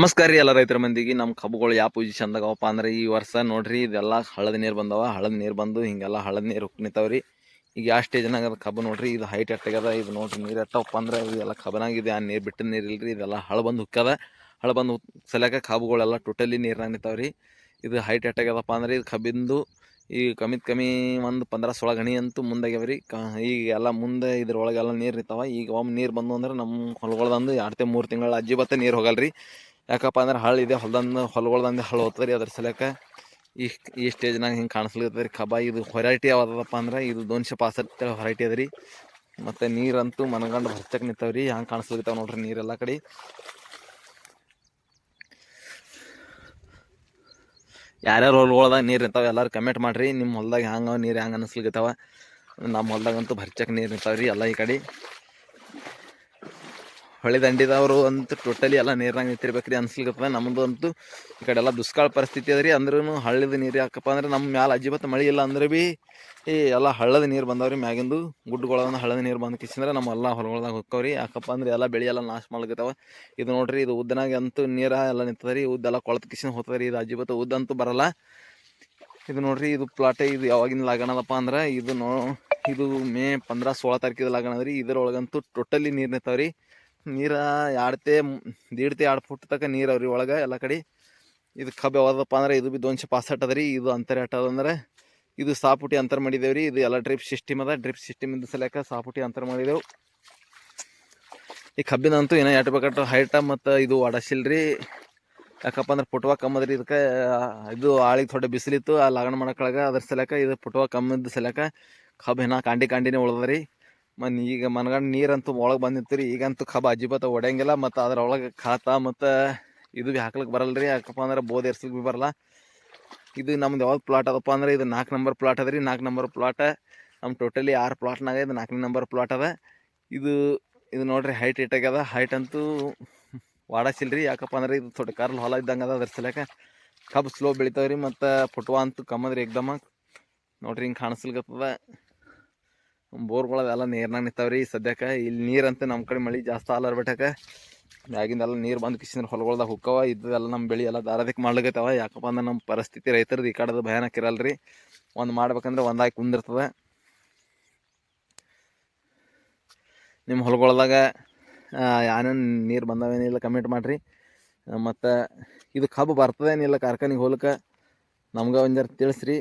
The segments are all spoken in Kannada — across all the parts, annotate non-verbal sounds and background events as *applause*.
ನಮಸ್ಕಾರ ರೀ ಎಲ್ಲ ರೈತರ ಮಂದಿಗೆ. ನಮ್ಮ ಕಬ್ಬುಗಳು ಯಾವ ಪೊಸಿಷನ್ ಅವಪ್ಪ ಅಂದ್ರೆ ಈ ವರ್ಷ ನೋಡ್ರಿ ಇದೆಲ್ಲ ಹಳದ ನೀರು ಬಂದವ. ಹಳದ ನೀರು ಬಂದು ಹಿಂಗೆಲ್ಲ ಹಳದ ನೀರು ನಿಂತಾವ್ರಿ. ಈಗ ಯಾವ ಸ್ಟೇಜ್ನಾಗ ಅದು ಕಬ್ಬು ನೋಡ್ರಿ, ಇದು ಹೈಟ್ ಎಟ್ಟಾಗ್ಯದ ಇದು ನೋಡ್ರಿ ನೀರು ಎಟ್ಟವಪ್ಪ ಅಂದ್ರೆ ಇದೆಲ್ಲ ಕಬ್ಬನಾಗಿದೆ. ಆ ನೀರು ಬಿಟ್ಟ ನೀರು ಇಲ್ರಿ, ಇದೆಲ್ಲ ಹಳ ಬಂದು ಹುಕ್ಕದ ಹಳ ಬಂದು ಸಲಕ ಕಬ್ಬುಗಳೆಲ್ಲ ಟೋಟಲಿ ನೀರ್ನಾಗ ನಿಂತಾವ್ರಿ. ಇದು ಹೈಟ್ ಎಟ್ಟಾಗ್ಯದಪ್ಪ ಅಂದ್ರೆ ಇದು ಕಬ್ಬಿಂದು ಈ ಕಮ್ಮಿತ್ ಕಮ್ಮಿ ಒಂದು ಪಂದ್ರ ಸೊಳ ಗಣಿ ಅಂತೂ ಮುಂದಾಗ್ಯಾವ್ರಿ. ಕ ಈಗ ಎಲ್ಲ ಮುಂದೆ ಇದ್ರೊಳಗೆಲ್ಲ ನೀರು ನಿಂತಾವ. ಈಗ ಒಮ್ಮೆ ನೀರು ಬಂದು ಅಂದ್ರೆ ನಮ್ಮ ಹೊಲಗಳದಂದು ಎರಡು ಮೂರು ತಿಂಗಳ ಅಜ್ಜಿ ಬತ್ತ ನೀರು ಹೋಗಲ್ರಿ. ಯಾಕಪ್ಪ ಅಂದ್ರೆ ಹಳ್ಳ ಇದೆ, ಹೊಲ್ದಂದು, ಹೊಲಗಳ್ದಂದು ಹಳ್ಳ ಹೋಗ್ತದೆ ರೀ ಅದ್ರ ಸಲಕ ಈ ಈ ಸ್ಟೇಜ್ನಾಗ ಹಿಂಗೆ ಕಾಣಿಸ್ಲಿರ್ತದೆ ರೀ ಕಬಾಯಿ, ಇದು ಹೊರೈಟಿ ಯಾವ್ದಪ್ಪ ಅಂದ್ರೆ ಇದು ದೋನ್ಶೆ ಪಾಸಟ್ ಹೊರೈಟಿ ಅದ ರೀ. ಮತ್ತು ನೀರಂತೂ ಮನಗಂಡು ಹಚ್ಚಕ್ಕೆ ನಿಂತಾವ ರೀ, ಹಂಗೆ ಕಾಣಿಸ್ಲಿರ್ತಾವ ನೋಡ್ರಿ ನೀರೆಲ್ಲ ಕಡೆ. ಯಾರ್ಯಾರು ಹೊಲ್ಗೊಳ್ದಾಗ ನೀರು ನಿಂತಾವೆ ಎಲ್ಲರೂ ಕಮೆಂಟ್ ಮಾಡಿರಿ ನಿಮ್ಮ ಹೊಲ್ದಾಗ ಹ್ಯಾಂಗ ನೀರು ಹ್ಯಾಂಗೆ ಅನಿಸ್ಲಿಕತ್ತಾವ. ನಮ್ಮ ಹೊಲ್ದಾಗಂತೂ ಭರ್ಚಕ್ಕೆ ನೀರು ನಿಂತಾವ ರೀ ಎಲ್ಲ ಈ ಕಡೆ. ಹೊಳೆ ದಂಡಿದವರು ಅಂತೂ ಟೋಟಲಿ ಎಲ್ಲ ನೀರ್ನಾಗ ನಿಂತಿರ್ಬೇಕ್ರಿ ಅನ್ಸ್ಲಿಕ್ಕೆ ನಮ್ಮದು ಅಂತೂ ಈ ಕಡೆ ಎಲ್ಲ ದುಷ್ಕಾಳ ಪರಿಸ್ಥಿತಿ ಅದ ರೀ ಅಂದ್ರೂ ಹಳ್ಳದ ನೀರು ಯಾಕಪ್ಪ ಅಂದ್ರೆ ನಮ್ಮ ಮ್ಯಾಲ ಅಜ್ಜಿಬತ್ತ ಮಳೆ ಇಲ್ಲ ಅಂದ್ರೆ ಭೀ ಈ ಎಲ್ಲ ಹಳ್ಳದ ನೀರು ಬಂದವ್ರಿ ಮ್ಯಾಗಿಂದು. ಗುಡ್ಡಗಳನ್ನ ಹಳ್ಳದ ನೀರು ಬಂದ ಕಿಸಿಂದ್ರೆ ನಮ್ಮ ಎಲ್ಲ ಹೊಲಗೊಳ್ದಾಗ ಹೋಕ್ಕವ್ರಿ. ಯಾಕಪ್ಪ ಅಂದ್ರೆ ಎಲ್ಲ ಬೆಳೆ ಎಲ್ಲ ನಾಶ ಮಾಡ್ಲಿಕತ್ತಾವ. ಇದು ನೋಡ್ರಿ, ಇದು ಉದ್ದನಾಗ ಅಂತೂ ನೀರ ಎಲ್ಲ ನಿಂತದ ರೀ ಉದ್ದೆಲ್ಲ ಕೊಳತು ಕಿಸಿನ ಹೋಗ್ತದೆ ರೀ ಇದು ಅಜ್ಜಿಬತ್ತ ಉದ್ದ ಅಂತೂ ಬರಲ್ಲ. ಇದು ನೋಡ್ರಿ, ಇದು ಪ್ಲಾಟೆ ಇದು ಯಾವಾಗಿನ ಲಾಗಣದಪ್ಪ ಅಂದ್ರೆ ಇದು ನೋ, ಇದು ಮೇ ಪಂದ್ರ ಸೋಳ ತಾರೀಕಿದ ಲಾಗಣ ರೀ ಇದರೊಳಗಂತೂ ಟೋಟಲಿ ನೀರು ನಿಂತಾವ್ರಿ. ನೀರ ಎರಡ್ತೆ ದೀಡ್ತೆ ಎರಡು ಫುಟ್ ತನಕ ನೀರು ಅವ್ರಿ ಒಳಗೆ ಎಲ್ಲ ಕಡೆ. ಇದು ಕಬ್ಬು ಯಾವ್ದಪ್ಪ ಅಂದ್ರೆ ಇದು ಬಿ ದೋನ್ಶೆ ಪಾಸಟ್ ಅದ ರೀ ಇದು ಅಂತರ ಅಂದ್ರೆ. ಇದು ಸಾಪುಟಿ ಅಂತರ ಮಾಡಿದೇವೆ ರೀ ಇದು ಎಲ್ಲ ಡ್ರಿಪ್ ಸಿಸ್ಟಮ್ ಅದ. ಡ್ರಿಪ್ ಸಿಸ್ಟಮ್ ಇದ್ದ ಸಲಕ ಸಾಪುಟಿ ಅಂತರ ಮಾಡಿದೆವು. ಈ ಕಬ್ಬಿನಂತೂ ಏನೋ ಎಟ್ ಬೇಕಟ್ಟು ಹೈಟ ಮತ್ತು ಇದು ಒಡಸಿಲ್ರಿ. ಯಾಕಪ್ಪ ಅಂದ್ರೆ ಪುಟ್ವ ಕಮ್ಮದ್ರಿ ಇದಕ್ಕೆ. ಇದು ಆಳಿಗೆ ಥೊಡೆ ಬಿಸಿಲಿತ್ತು, ಆ ಲಾಗಣ ಮಾಡಕ್ಕೊಳಗ ಅದ್ರ ಸಲಕ ಇದು ಪುಟ್ವ ಕಮ್ಮಿದ್ದ ಸಲಕ ಕಬ್ಬು ಏನೋ ಕಾಂಡಿ ಕಾಂಡಿನೇ ಉಳ್ದದ ರೀ ಮನ್ ಈಗ ಮನಗಂಡ ನೀರಂತೂ ಒಳಗೆ ಬಂದಿತ್ತು ಈಗಂತೂ ಕಬ ಅಜಿಬತ್ತ ಒಡೆಯಂಗಿಲ್ಲ, ಮತ್ತು ಅದ್ರೊಳಗೆ ಖಾತ ಮತ್ತು ಇದು ಭೀ ಹಾಕ್ಲಿಕ್ಕೆ ಬರಲ್ಲ ರೀ ಯಾಕಪ್ಪ ಅಂದ್ರೆ ಬೋದ್ ಎರ್ಸ್ಲಿಕ್ಕೆ ಭೀ ಬರಲ್ಲ. ಇದು ನಮ್ದು ಯಾವ್ದು ಪ್ಲಾಟ್ ಅದಪ್ಪ ಅಂದ್ರೆ ಇದು ನಾಲ್ಕು ನಂಬರ್ ಪ್ಲಾಟ್ ಅದ ರೀ ನಾಲ್ಕು ನಂಬರ್ ಪ್ಲಾಟ್ ನಮ್ಮ ಟೋಟಲಿ ಆರು ಪ್ಲಾಟ್ನಾಗ ಇದು ನಾಲ್ಕನೇ ನಂಬರ್ ಪ್ಲಾಟ್ ಅದ. ಇದು ಇದು ನೋಡ್ರಿ ಹೈಟ್ ಇಟ್ಟಾಗ್ಯದ ಹೈಟ್ ಅಂತೂ ವಾಡಸಿಲ್ರಿ, ಯಾಕಪ್ಪ ಅಂದ್ರೆ ಇದು ದೊಡ್ಡ ಕಾರ್ ಹೊಲ ಇದ್ದಂಗೆ ಅದ ಅದ್ರ ಸಲಕ ಕಬ್ಬು ಸ್ಲೋ ಬೆಳಿತಾವ್ರಿ ಮತ್ತು ಪುಟ್ವಾ ಅಂತೂ ಕಮ್ಮದ್ರಿ ಏಕ್ದಮ ನೋಡ್ರಿ ಹಿಂಗೆ ಕಾಣಿಸ್ಲಿಕತ್ತದ. ಬೋರ್ಗಳವೆಲ್ಲ ನೀರ್ನಾಗ ನಿಂತಾವ್ರಿ. ಸದ್ಯಕ್ಕೆ ಇಲ್ಲಿ ನೀರಂತೆ ನಮ್ಮ ಕಡೆ ಮಳೆ ಜಾಸ್ತಿ ಆಲರ್ ಬಿಟ್ಟಾಕ ಮ್ಯಾಗಿಂದೆಲ್ಲ ನೀರು ಬಂದು ಕಿಸಿನ ಹೊಲಗಳ್ದಾಗ ಹುಕ್ಕವ ಇದ್ದೆಲ್ಲ ನಮ್ಮ ಬೆಳೆ ಎಲ್ಲ ದಾರದಕ್ಕೆ ಮಾಡ್ಲಿಕ್ಕೆ ಯಾಕಪ್ಪ ಅಂದ್ರೆ ನಮ್ಮ ಪರಿಸ್ಥಿತಿ ರೈತರದ್ದು ಈ ಕಡೆದು ಭಯಾನಕ ಇರಲ್ಲ ರೀ ಒಂದು ಮಾಡ್ಬೇಕಂದ್ರೆ ಒಂದಾಗಿ ಕುಂದಿರ್ತದೆ. ನಿಮ್ಮ ಹೊಲಗಳ್ದಾಗ ಏನೇನು ನೀರು ಬಂದವೇನಿಲ್ಲ ಕಮೆಂಟ್ ಮಾಡಿರಿ. ಮತ್ತು ಇದು ಕಬ್ಬು ಬರ್ತದೇನಿಲ್ಲ ಕಾರ್ಖಾನೆಗೆ ಹೋಲಕ್ಕೆ ನಮ್ಗೆ ಒಂದು ತಿಳಿಸ್ರಿ.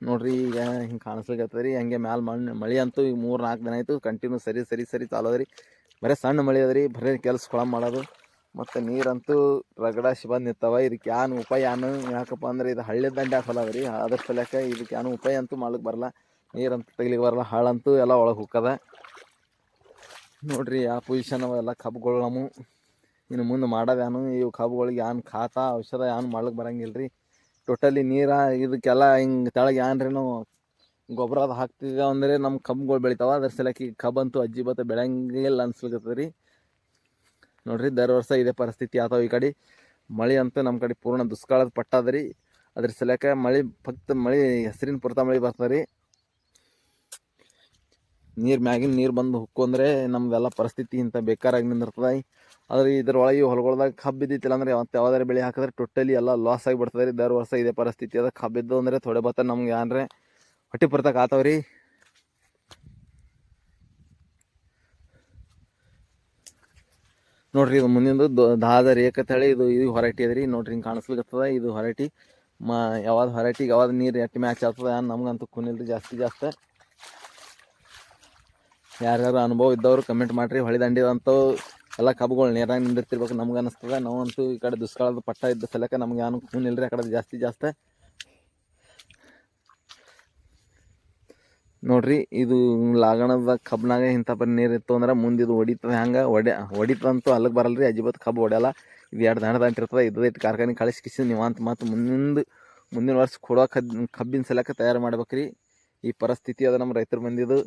ನೋಡ್ರಿ ಈಗ ಹಿಂಗೆ ಕಾಣಿಸ್ಲಿಕ್ಕೆ ರೀ ಹಂಗೆ ಮ್ಯಾಲ ಮಣ್ಣು ಮಳೆ ಅಂತೂ ಈಗ ಮೂರು ನಾಲ್ಕು ದಿನ ಆಯಿತು ಕಂಟಿನ್ಯೂ ಸರಿ ಸರಿ ಸರಿ ಚಾಲು ಅದ ರೀ ಬರೀ ಸಣ್ಣ ಮಳೆ ಅದ ಬರೀ ಕೆಲಸ ಕೊಳ ಮಾಡೋದು. ಮತ್ತು ನೀರಂತೂ ರಗಡಾಶಿ ಬಂದು ನಿಂತವ ಇದಕ್ಕೆ ಏನು ಉಪಾಯ ಏನು ಯಾಕಪ್ಪ ಅಂದ್ರೆ ಇದು ಹಳ್ಳಿ ದಂಡೆ ಫಲ ಅದ ರೀ ಅದ್ರ ಸಲಕ ಇದಕ್ಕೆ ಏನು ಉಪಾಯ ಅಂತೂ ಮಾಡ್ಲಿಕ್ಕೆ ಬರಲ್ಲ. ನೀರಂತೂ ತೆಗಿಲಿಕ್ಕೆ ಬರಲ್ಲ, ಹಾಳಂತೂ ಎಲ್ಲ ಒಳಗೆ ಹುಕ್ಕದ. ನೋಡ್ರಿ, ಆ ಪೊಸಿಷನ್ ಅವೆಲ್ಲ ಕಬ್ಗಳು ನಮ್ಮ ಇನ್ನು ಮುಂದೆ ಮಾಡೋದೇನು ಇವು ಕಬ್ಬುಗಳಿಗೆ ಏನು ಖಾತ, ಔಷಧ ಏನು ಮಾಡ್ಲಿಕ್ಕೆ ಬರಂಗಿಲ್ಲ ರೀ ಟೋಟಲಿ ನೀರ ಇದಕ್ಕೆಲ್ಲ ಹಿಂಗೆ ತೆಳಗೆ ಏನ್ರೇನು ಗೊಬ್ಬರ ಅದು ಹಾಕ್ತಿದ್ದ ಅಂದರೆ ನಮ್ಮ ಕಬ್ಬುಗಳು ಬೆಳಿತಾವ. ಅದ್ರ ಸಲಕ್ಕೆ ಕಬ್ಬಂತೂ ಅಜ್ಜಿ ಬತ್ತ ಬೆಳೆಯಂಗಿಲ್ಲ ಅನ್ಸ್ಲಿಕತ್ತದ ರೀ. ನೋಡ್ರಿ, ದರ ವರ್ಷ ಇದೇ ಪರಿಸ್ಥಿತಿ ಆತಾವ ಈ ಕಡೆ. ಮಳೆ ಅಂತೂ ನಮ್ಮ ಕಡೆ ಪೂರ್ಣ ದುಷ್ಕಾಳದ ಪಟ್ಟದ ರೀ. ಅದ್ರ ಸಲಕ ಮಳೆ, ಫಕ್ತ ಮಳೆ, ಹೆಸರಿನ ಪುರ್ತ ಮಳೆ ಬರ್ತದೆ ರೀ. ನೀರು ಮ್ಯಾಗಿನ ನೀರು ಬಂದು ಹುಕ್ಕೊಂದ್ರೆ ನಮ್ದೆಲ್ಲ ಪರಿಸ್ಥಿತಿ ಇಂಥ ಬೇಕಾರಾಗಿ ನಿಂದಿರ್ತದೆ. ಆದ್ರೆ ಇದ್ರೊಳಗೆ ಹೊಲಗೊಳ್ದಾಗ ಕಬ್ಬು ಇದ್ದಿತ್ತಿಲ್ಲ ಅಂದ್ರೆ ಯಾವತ್ತು ಯಾವ್ದಾರು ಬೆಳೆ ಹಾಕಿದ್ರೆ ಟೋಟಲಿ ಎಲ್ಲ ಲಾಸ್ ಆಗಿಬಿಡ್ತದೆ ರೀ. ದರ್ ವರ್ಷ ಇದೇ ಪರಿಸ್ಥಿತಿ. ಅದ ಕಬ್ಬಿದ್ದು ಅಂದರೆ ಥೊಡೆ ಬತ್ತ ನಮ್ಗೆ ಏನ್ರೆ ಹೊಟ್ಟೆ ಪುರ್ತಕ್ಕೆ ಆತಾವ ರೀ ನೋಡ್ರಿ ಇದು ಮುಂದಿಂದು ದಾದ ರೇಖ ತಳಿ ಇದು ಇದು ಹೊರಟಿ ಅದ ರೀ ನೋಡ್ರಿ ಹಿಂಗೆ ಕಾಣಿಸ್ಲಿಕ್ಕತ್ತದ ಇದು ಹೊರಟಿ ಮ ಯಾವಾಗ ಹೊರೈಟಿಗೆ ಯಾವಾಗ ನೀರು ಎಟ್ಟು ಮ್ಯಾಚ್ ಆಗ್ತದೆ ನಮ್ಗಂತೂ ಕುನಿಲ್ರಿ ಜಾಸ್ತಿ ಜಾಸ್ತಿ. ಯಾರ್ಯಾರು ಅನುಭವ ಇದ್ದವರು ಕಮೆಂಟ್ ಮಾಡಿರಿ. ಹೊಳಿ ದಂಡಿದಂತೂ ಎಲ್ಲ ಕಬ್ಬುಗಳು ನೀರಾಗ ನಿಂದಿರ್ತಿರ್ಬೇಕು ನಮ್ಗೆ ಅನಿಸ್ತದೆ. ನಾವಂತೂ ಈ ಕಡೆ ದುಷ್ಕಾಲದ ಪಟ್ಟ ಇದ್ದ ಸಲಕ ನಮ್ಗೆ ಏನು ಖೂನ್ ಇಲ್ರಿ ಆ ಕಡೆ ಜಾಸ್ತಿ ಜಾಸ್ತಿ. ನೋಡ್ರಿ, ಇದು ಲಾಗಣದ ಕಬ್ನಾಗ ಇಂಥ ಪರಿ ನೀರು ಇತ್ತು ಅಂದ್ರೆ ಮುಂದೆ ಇದು ಹೊಡಿತದೆ ಹಂಗೆ? ಹೊಡೆ ಹೊಡಿತಂತೂ ಅಲ್ಲಿಗೆ ಬರಲ್ಲ ರೀ ಅಜ್ಜಿಬತ್ತು ಕಬ್ಬು ಹೊಡೆಯಲ್ಲ. ಇದು ಎರಡು ದಂಡ ಅಂಟಿರ್ತದೆ ಇದು ಇಟ್ಟು ಕಾರ್ಖಾನೆ ಕಳಿಸಿ ಕಿಸಿ ನೀವು ಅಂತ ಮತ್ತು ಮುಂದಿನ ಮುಂದಿನ ವರ್ಷ ಕೊಡೋ ಕಬ್ಬಿನ ಸಲಕ ತಯಾರು ಮಾಡ್ಬೇಕ್ರಿ. ಈ ಪರಿಸ್ಥಿತಿ ಅದ ನಮ್ಮ ರೈತರು ಬಂದಿದ್ದು.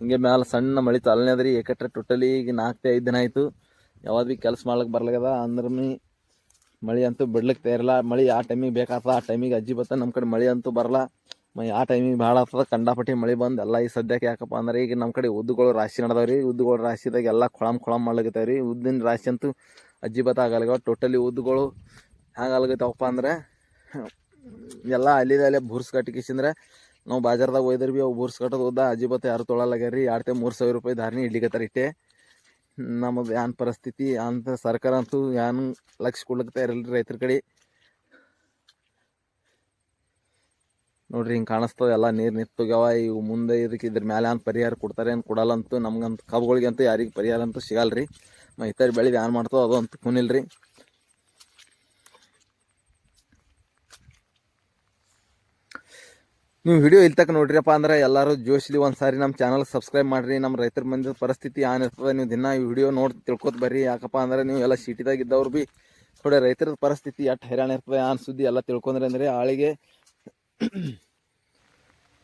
ಹಿಂಗೆ ಮ್ಯಾಲೆ ಸಣ್ಣ ಮಳಿ ಚಾಲನೆ ಅದ ರೀ ಏಕಟ್ರೆ ಟೋಟಲಿ ಈಗ ನಾಲ್ಕು ಐದು ದಿನ ಆಯಿತು. ಯಾವಾಗ ಭೀ ಕೆಲಸ ಮಾಡ್ಲಿಕ್ಕೆ ಬರ್ಲಾಗದ ಅಂದ್ರೆ ಮಳೆ ಅಂತೂ ಬಿಡ್ಲಿಕ್ಕೆ ತಯಾರಿಲ್ಲ ಮಳೆ ಆ ಟೈಮಿಗೆ ಬೇಕಾಗ್ತದೆ, ಆ ಟೈಮಿಗೆ ಅಜ್ಜಿ ಬತ್ತ ನಮ್ಮ ಕಡೆ ಮಳೆ ಅಂತೂ ಬರಲ್ಲ. ಮ, ಆ ಟೈಮಿಗೆ ಭಾಳ ಆಗ್ತದೆ, ಕಂಡಾಪಟ್ಟಿ ಮಳೆ ಬಂದು ಎಲ್ಲ ಈ ಸದ್ಯಕ್ಕೆ ಯಾಕಪ್ಪ ಅಂದ್ರೆ ಈಗ ನಮ್ಮ ಕಡೆ ಉದ್ದುಗಳು ರಾಶಿ ನಡೆದವ್ರಿ. ಉದ್ದುಗಳು ರಾಶಿದಾಗ ಎಲ್ಲ ಕೊಳಮ್ ಕೊಳಮ್ ರೀ ಉದ್ದಿನ ರಾಶಿ ಅಂತೂ ಅಜ್ಜಿ ಬತ್ತ ಟೋಟಲಿ ಉದ್ದುಗಳು ಹ್ಯಾಂಗೆ ಆಗತ್ತಾವಪ್ಪ ಅಂದ್ರೆ, ಎಲ್ಲ ಅಲ್ಲಿದೆ ಅಲ್ಲೇ ಬುರ್ಸ್ ಕಟ್ಟಿಕಿಸಿಂದ್ರೆ ನಾವು ಬಾಜಾರ್ದಾಗ ಒಯ್ದರ್ ಭೀ ಅವು ಬುರ್ಸ್ ಕಟ್ಟೋದು ಹೋದ ಅಜ್ಜಿ ಬತ್ತ ಯಾರು ತೊಳಲಾಗ್ಯಾರೀ ರೀ ಮೂರು ಸಾವಿರ ರೂಪಾಯಿ ಧಾರಣೆ ಇಡ್ಲಿಕತ್ತಾರ ಇಟ್ಟೆ. ನಮ್ಮದು ಏನು ಪರಿಸ್ಥಿತಿ ಅಂತ ಸರ್ಕಾರ ಅಂತೂ ಏನು ಲಕ್ಷ ಕೊಡ್ಲಕ್ಕೆ ಇರಲ್ರಿ ರೈತರ ಕಡೆ. ನೋಡ್ರಿ ಹಿಂಗೆ ಕಾಣಿಸ್ತದೆ ಎಲ್ಲ ನೀರು ನಿಂತೋಗ್ಯಾವ ಇವು ಮುಂದೆ ಇದಕ್ಕೆ ಇದ್ರ ಮೇಲೆ ಏನು ಪರಿಹಾರ ಕೊಡ್ತಾರೆ ಏನು ಕೊಡಲ್ಲ ಅಂತೂ ನಮ್ಗಂತ ಕಬ್ಬುಗಳಿಗಂತೂ ಯಾರಿಗೆ ಪರಿಹಾರ ಅಂತೂ ಸಿಗಲ್ಲ ರೀ ಮೈತಾರಿ ಬೆಳೆದು ಏನು ಮಾಡ್ತೋ ಅದು ಅಂತ ಕುನಿಲ್ರಿ ನೀವು ವಿಡಿಯೋ ಇಲ್ಲಿ ತನಕ ನೋಡ್ರಿಯಪ್ಪ ಅಂದ್ರೆ ಎಲ್ಲರೂ ಜೋಶಿಲಿ ಒಂದು ಸಾರಿ ನಮ್ಮ ಚಾನಲ್ ಸಬ್ಸ್ಕ್ರೈಬ್ ಮಾಡ್ರಿ. ನಮ್ಮ ರೈತರ ಮಂದಿ ಪರಿಸ್ಥಿತಿ ಏನಿರ್ತದೆ ನೀವು ದಿನ ಈ ವಿಡಿಯೋ ನೋಡಿ ತಿಳ್ಕೊತ ಬರ್ರಿ. ಯಾಕಪ್ಪ ಅಂದ್ರೆ ನೀವು ಎಲ್ಲ ಸಿಟಿದಾಗ ಇದ್ದವ್ರು ಭೀ ಥೋಡೆ ರೈತರ ಪರಿಸ್ಥಿತಿ ಎಷ್ಟು ಹೈರಾಣ ಇರ್ತದೆ. ಆನ್ ಸುದ್ದಿ ಎಲ್ಲ ತಿಳ್ಕೊಂಡ್ರೆ ಅಂದರೆ ಆಳಿಗೆ *clears throat*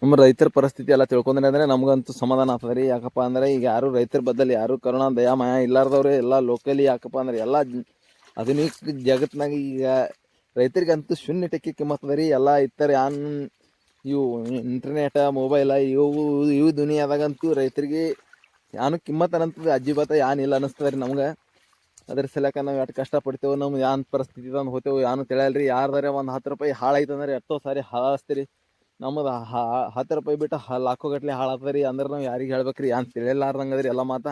ನಮ್ಮ ರೈತರ ಪರಿಸ್ಥಿತಿ ಎಲ್ಲ ತಿಳ್ಕೊಂಡ್ರೆ ಅಂದರೆ ನಮಗಂತೂ ಸಮಾಧಾನ ಆಗ್ತದೆ ರೀ. ಯಾಕಪ್ಪ ಅಂದ್ರೆ ಈಗ ಯಾರು ರೈತರ ಬದ್ದಲ್ಲಿ ಯಾರು ಕರುಣಾ ದಯಾಮಯ ಇಲ್ಲಾರ್ದವ್ರೆ ಎಲ್ಲ ಲೋಕಲಿ ಯಾಕಪ್ಪ ಅಂದ್ರೆ ಎಲ್ಲ ಆಧುನಿಕ ಜಗತ್ತಿನಾಗ ಈಗ ರೈತರಿಗಂತೂ ಶೂನ್ಯ ಟಕ್ಕೆ ಕಿಮ್ಮತ್ತದ ರೀ. ಎಲ್ಲ ಇತರ ಯಾನ್ ಇವು ಇಂಟರ್ನೆಟ್ ಮೊಬೈಲ ಇವು ಇವು ದುನಿಯಾದಾಗಂತೂ ರೈತರಿಗೆ ಯಾನು ಕಿಮ್ಮತ್ ಅಜ್ಜಿ ಬಾತ ಏನಿಲ್ಲ ಅನ್ನಿಸ್ತದೆ ರೀ ನಮ್ಗೆ. ಅದ್ರ ಸಲಕ ನಾವು ಎಷ್ಟು ಕಷ್ಟಪಡ್ತೇವೆ ನಮ್ಗೆ ಯಾನ್ ಪರಿಸ್ಥಿತಿ ತಂದು ಹೋಗ್ತೇವೆ ಯಾನು ರೀ ಯಾರ್ದಾರೆ ಒಂದು ಹತ್ತು ರೂಪಾಯಿ ಹಾಳಾಯ್ತಂದ್ರೆ ಎಷ್ಟೋ ಸಾರಿ ಹಾಳಾಸ್ತೀರಿ ನಮ್ಮದು ಹತ್ತು ರೂಪಾಯಿ ಬಿಟ್ಟು ಲಾಖೋ ಗಟ್ಲೆ ಹಾಳಾಗ್ತದೆ ರೀ ಅಂದ್ರೆ ನಾವು ಯಾರಿಗೆ ಹೇಳ್ಬೇಕ್ರಿ? ಯಾನ್ ತಿಳಿಯಲಾರ್ದಂಗೆ ಅದ್ರಿ ಎಲ್ಲ ಮಾತ.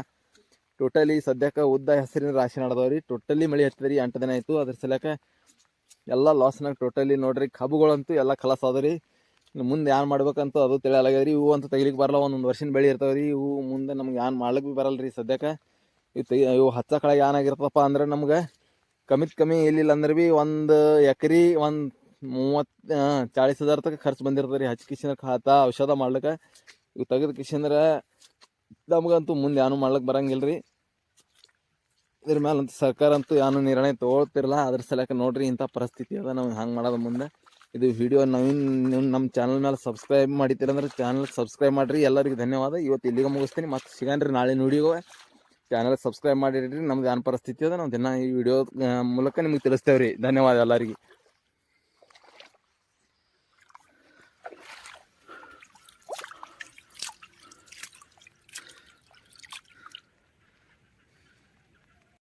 ಟೋಟಲಿ ಸದ್ಯಕ್ಕೆ ಉದ್ದ ಹೆಸರಿನ ರಾಶಿ ನಡೆದವ್ರಿ. ಟೋಟಲಿ ಮಳೆ ಹತ್ತದ ರೀ ಎಂಟು ದಿನ ಆಯಿತು. ಅದ್ರ ಸಲಕ ಎಲ್ಲ ಲಾಸ್ನಾಗ ಟೋಟಲಿ ನೋಡ್ರಿ. ಕಬ್ಬುಗಳಂತೂ ಎಲ್ಲ ಕಲಸ ಅದ ಇನ್ನು ಮುಂದೆ ಏನು ಮಾಡ್ಬೇಕಂತ ಅದು ತಿಳಿಯಲಾಗ್ಯದ ರೀ ಇವು ಅಂತ ತೆಗಿಲಿಕ್ಕೆ ಬರಲ್ಲ, ಒಂದೊಂದು ವರ್ಷದ ಬೆಳೆ ಇರ್ತಾವೆ ರೀ. ಇವು ಮುಂದೆ ನಮ್ಗೆ ಏನು ಮಾಡ್ಲಿಕ್ಕೆ ಭೀ ಬರಲ್ಲ ರೀ ಸದ್ಯಕ್ಕೆ. ಇವು ತೆಗಿ ಇವು ಹಚ್ಚ ಕಳೆ ಏನಾಗಿರ್ತಪ್ಪ ಅಂದ್ರೆ ನಮ್ಗೆ ಕಮ್ಮಿತ್ ಕಮ್ಮಿ ಇಲ್ಲಿಲ್ಲ ಅಂದ್ರೆ ಭೀ ಒಂದು ಎಕರೆ, ಒಂದು ಮೂವತ್ತು ಚಾಳಿಸ್ ಹಜಾರ್ ತನಕ ಖರ್ಚು ಬಂದಿರ್ತದೆ ರೀ ಹಚ್ಚಿ ಕಿಶಿನ ಖಾತ ಔಷಧ ಮಾಡ್ಲಿಕ್ಕೆ. ಇವು ತೆಗೆದು ಕಿಶಿಂದ್ರೆ ನಮಗಂತೂ ಮುಂದೆ ಏನು ಮಾಡ್ಲಿಕ್ಕೆ ಬರಂಗಿಲ್ಲ ರೀ. ಇದ್ರ ಅಂತೂ ಸರ್ಕಾರ ಅಂತೂ ಏನು ನಿರ್ಣಯ ತೊಗೊಳ್ತಿರಲ್ಲ ಅದ್ರ ಸಲಕ ನೋಡ್ರಿ ಇಂಥ ಪರಿಸ್ಥಿತಿ ಅದ, ನಾವು ಹಂಗೆ ಮಾಡೋದು ಮುಂದೆ. ಇದು ವಿಡಿಯೋ ನವೀನ್ ನೀವು ನಮ್ಮ ಚಾನಲ್ ಮೇಲೆ ಸಬ್ಸ್ಕ್ರೈಬ್ ಮಾಡಿದ್ದೀರಂದ್ರೆ ಚಾನಲ್ ಸಬ್ಸ್ಕ್ರೈಬ್ ಮಾಡಿರಿ. ಎಲ್ಲರಿಗೂ ಧನ್ಯವಾದ. ಇವತ್ತು ಇಲ್ಲಿಗೆ ಮುಗಿಸ್ತೀನಿ. ಮತ್ತೆ ಸಿಗನ್ರಿ ನಾಳೆ ವಿಡಿಯೋ ಚಾನಲ್ ಸಬ್ಸ್ಕ್ರೈಬ್ ಮಾಡಿರಿ ನಮ್ದು ಏನು ಪರಿಸ್ಥಿತಿ ಅದ, ನಾವು ದಿನ ಈ ವಿಡಿಯೋ ಮೂಲಕ ನಿಮಗೆ ತಿಳಿಸ್ತೇವೆ ರೀ ಧನ್ಯವಾದ ಎಲ್ಲರಿಗೆ.